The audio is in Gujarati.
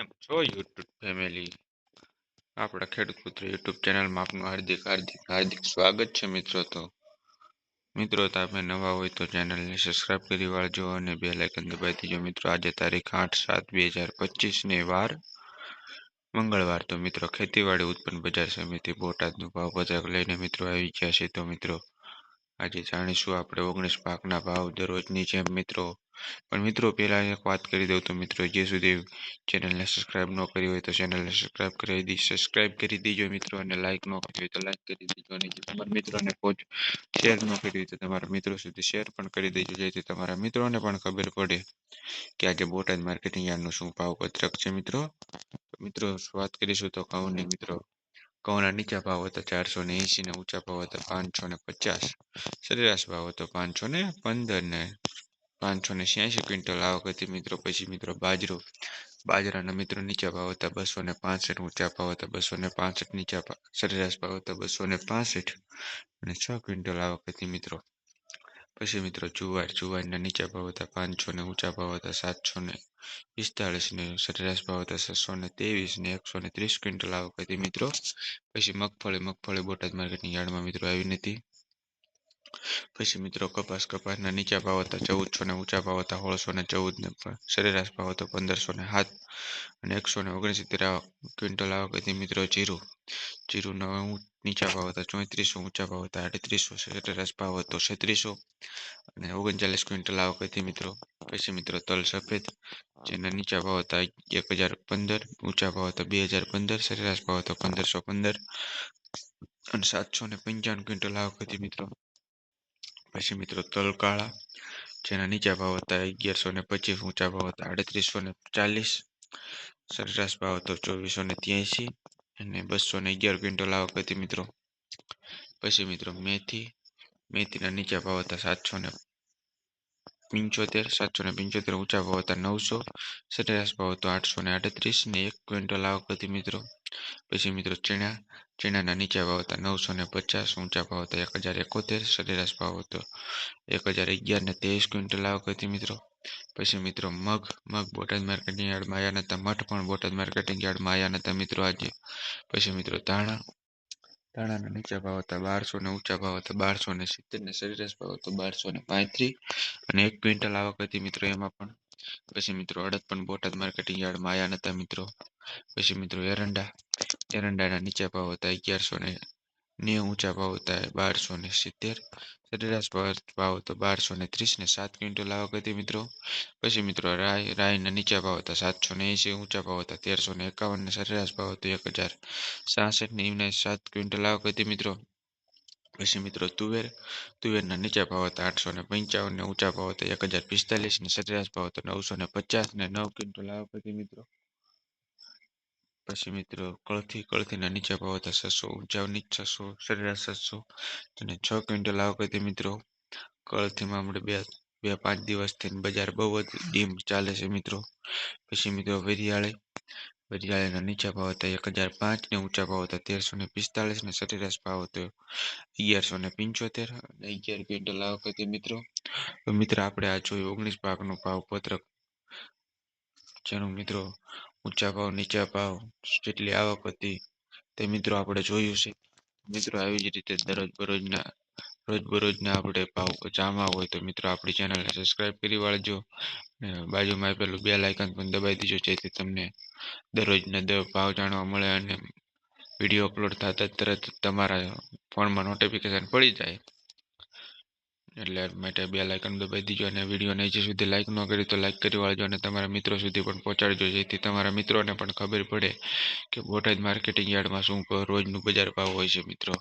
કેમ છો યુટ્યુબ ફેમિલી આપણા ખેડૂત પુત્ર યુટ્યુબ ચેનલમાં આપનું હાર્દિક હાર્દિક હાર્દિક સ્વાગત છે મિત્રો તો. મિત્રો તમે નવા હોય તો ચેનલને સબસ્ક્રાઇબ કરી વાળજો અને બે લાઇકન દબાવી દેજો. મિત્રો, આજે તારીખ આઠ, સાત, બે હજાર પચીસની વાર મંગળવાર તો મિત્રો ખેતીવાડી ઉત્પન્ન બજાર સમિતિ બોટાદનો ભાવ પત્રક લઈને મિત્રો આવી ગયા છે. તો મિત્રો, આજે જાણીશું આપણે ઓગણીસ પાકના ભાવ દરરોજની જેમ મિત્રો પણ મિત્રો, પહેલાં એક વાત કરી દઉં તો મિત્રો, જે સુધી ચેનલને સબસ્ક્રાઈબ ન કરી હોય તો ચેનલને સબસ્ક્રાઈબ કરી દી સબસ્ક્રાઈબ કરી દેજો મિત્રો અને લાઇક ન કરી હોય તો લાઇક કરી દીજો. અને જે તમારા મિત્રોને પહોંચ શેર ન કરી હોય તો તમારા મિત્રો સુધી શેર પણ કરી દેજો, જેથી તમારા મિત્રોને પણ ખબર પડે કે આજે બોટાદ માર્કેટિંગ યાર્ડનું શું ભાવ પત્રક છે મિત્રો. મિત્રો, વાત કરીશું તો ઘઉંની મિત્રો. ઘઉંના નીચા ભાવ હતા ચારસો ને એંસી ને ઊંચા ભાવ હતા પાંચસો ને પચાસ. સરેરાશ ભાવ હતો પાંચસો ને પંદર ને પાંચસો ને છ્યાસી ક્વિન્ટલ આવક હતી મિત્રો. પછી મિત્રો બાજરો, બાજરાના મિત્રો નીચા ભાવ હતા બસો ને પાસઠ, ઊંચા ભાવ હતા બસો ને પાસઠ, નીચા સરેરાશ ભાવ હતા બસો ને પાસઠ અને છ ક્વિન્ટલ આવક હતી મિત્રો. પછી મિત્રો જુવાર, જુવારના નીચા ભાવ હતા પાંચસો ને, ઊંચા ભાવ હતા સાતસો ને, પિસ્તાળીસ ને, સરેરાશ ભાવ હતા છસો ને ત્રેવીસ ને, એકસો ને ત્રીસ ક્વિન્ટલ આવક હતી મિત્રો. પછી મગફળી મગફળી બોટાદ માર્કેટની યાર્ડમાં મિત્રો આવી નથી. પછી મિત્રો કપાસ કપાસના નીચા ભાવ હતા ચૌદસો ને ઊંચા ભાવ હતા સોળસો ને ચૌદ ને સરેરાશ ભાવ હતો પંદરસો ને સાત અને એકસો ને ઓગણસિત્તેર ક્વિન્ટલ આવક હતી મિત્રો જીરું. જીરુના નીચા ભાવ હતા ચોત્રીસો, ઊંચા ભાવ હતા અડત્રીસો સરેરાશ ભાવ હતો છત્રીસો અને ઓગણચાલીસ ક્વિન્ટલ આવક હતી મિત્રો, પછી મિત્રો તલ સફેદ જેના નીચા ભાવ હતા એક હજાર પંદર, ઊંચા ભાવ હતા બે હજાર પંદર, સરેરાશ ભાવ હતો પંદરસો પંદર અને સાતસો ને પંચાવન ક્વિન્ટલ આવક હતી મિત્રો પછી મિત્રો તલકાળા જેના નીચા ભાવ હતા અગિયારસો ને પચીસ ઊંચા ભાવ હતા આડત્રીસો ને ચાલીસ, સરેરાશ ભાવ હતો ચોવીસો ને ત્યાંસી અને બસો ને અગિયાર ક્વિન્ટલ આવક હતી મિત્રો. પછી મિત્રો મેથી મેથીના નીચા ભાવ હતા સાતસો ને પંચોતેર, સાતસો ને પંચોતેર ઊંચા ભાવ હતા, નવસો સરેરાશ ભાવ હતો, આઠસો ને આડત્રીસ ને એક ક્વિન્ટલ આવક હતી મિત્રો. પછી મિત્રો ચણા, ચણાના નીચા ભાવ હતા, નવસો ને પચાસ ઊંચા ભાવ હતા, એક હજાર એકોતેર સરેરાશ ભાવ હતો. એક હજાર અગિયાર ને ત્રેવીસ ક્વિન્ટલ આવક હતી મિત્રો. પછી મિત્રો મગ મગ બોટાદ માર્કેટિંગ યાર્ડમાં આવ્યા નતા, મઠ પણ બોટાદ માર્કેટિંગ યાર્ડમાં આવ્યા નતા મિત્રો આજે. પછી મિત્રો ધાણા ધાણાના નીચા ભાવ હતા બારસો ને ઊંચા ભાવ હતા બારસો ને સિત્તેર ને સરેરાશ ભાવ હતો બારસો ને પાંત્રીસ અને એક ક્વિન્ટલ આવક હતી મિત્રો એમાં પણ. પછી મિત્રો અડદ પણ બોટાદ માર્કેટિંગ યાર્ડમાં આવ્યા નતા મિત્રો. પછી મિત્રો એરંડા, એરંડાના નીચા ભાવ હતા અગિયારસો ને નેવું ઊંચા ભાવ હતા, બારસો ને સિત્તેર, સરેરાશ ભાવ હતો બારસો ને ત્રીસ ને સાત ક્વિન્ટલ આવક હતી મિત્રો. પછી મિત્રો રાય, રાયના નીચા ભાવ હતા સાતસો ને એંસી ઊંચા ભાવ હતા તેરસો ને એકાવન ને સરેરાશ ભાવ હતો એક હજાર સાસઠ ને એમને સાત ક્વિન્ટલ આવક હતી મિત્રો. પછી મિત્રો તુવેર, તુવેરના નીચા ભાવ હતા આઠસો ને પંચાવન ને ઊંચા ભાવ હતા એક હજાર પિસ્તાલીસ ને સરેરાશ ભાવ હતો નવસો ને પચાસ ને નવ ક્વિન્ટલ આવક હતી મિત્રો. પછી મિત્રો કળથી કળથીના નીચા ભાવ હતા છસો ઊંચા છસો સરેરાશ છસો અને છ ક્વિન્ટલ આવક હતી મિત્રો કળથીમાં આપણે બે બે પાંચ દિવસથી બજાર બહુ જ ડીમ ચાલે છે મિત્રો. પછી મિત્રો વરિયાળી વરિયાળીના નીચા ભાવ હતા એક હજાર પાંચ ને ઊંચા ભાવ હતા તેરસો ને પિસ્તાલીસ ને સરેરાશ ભાવ હતો અગિયારસો ને પંચોતેર અને અગિયાર ક્વિન્ટલ આવક હતી મિત્રો મિત્રો આપણે આ જોયું ઓગણીસ પાકનું ભાવ પત્રક. જેનું મિત્રો ઊંચા ભાવ, નીચા ભાવ, જેટલી આવક હતી તે મિત્રો આપણે જોયું છે. મિત્રો આવી જ રીતે દરરોજ બરોજના રોજ બરોજના આપણે ભાવ જાણવા હોય તો મિત્રો આપણી ચેનલને સબસ્ક્રાઇબ કરી વાળજો બાજુમાં પેલું બે લાઇકન પણ દબાવી દીજો, જેથી તમને દરરોજના દર ભાવ જાણવા મળે અને વીડિયો અપલોડ થતા તરત તમારા ફોનમાં નોટિફિકેશન પડી જાય. એટલે માટે બે લાઇકન દબાવી દીજો અને વિડીયોને હજી સુધી લાઇક ન કરી તો લાઇક કરી વાળજો અને તમારા મિત્રો સુધી પણ પહોંચાડજો, જેથી તમારા મિત્રોને પણ ખબર પડે કે બોટાદ માર્કેટિંગ યાર્ડમાં શું રોજનું બજાર ભાવ હોય છે મિત્રો.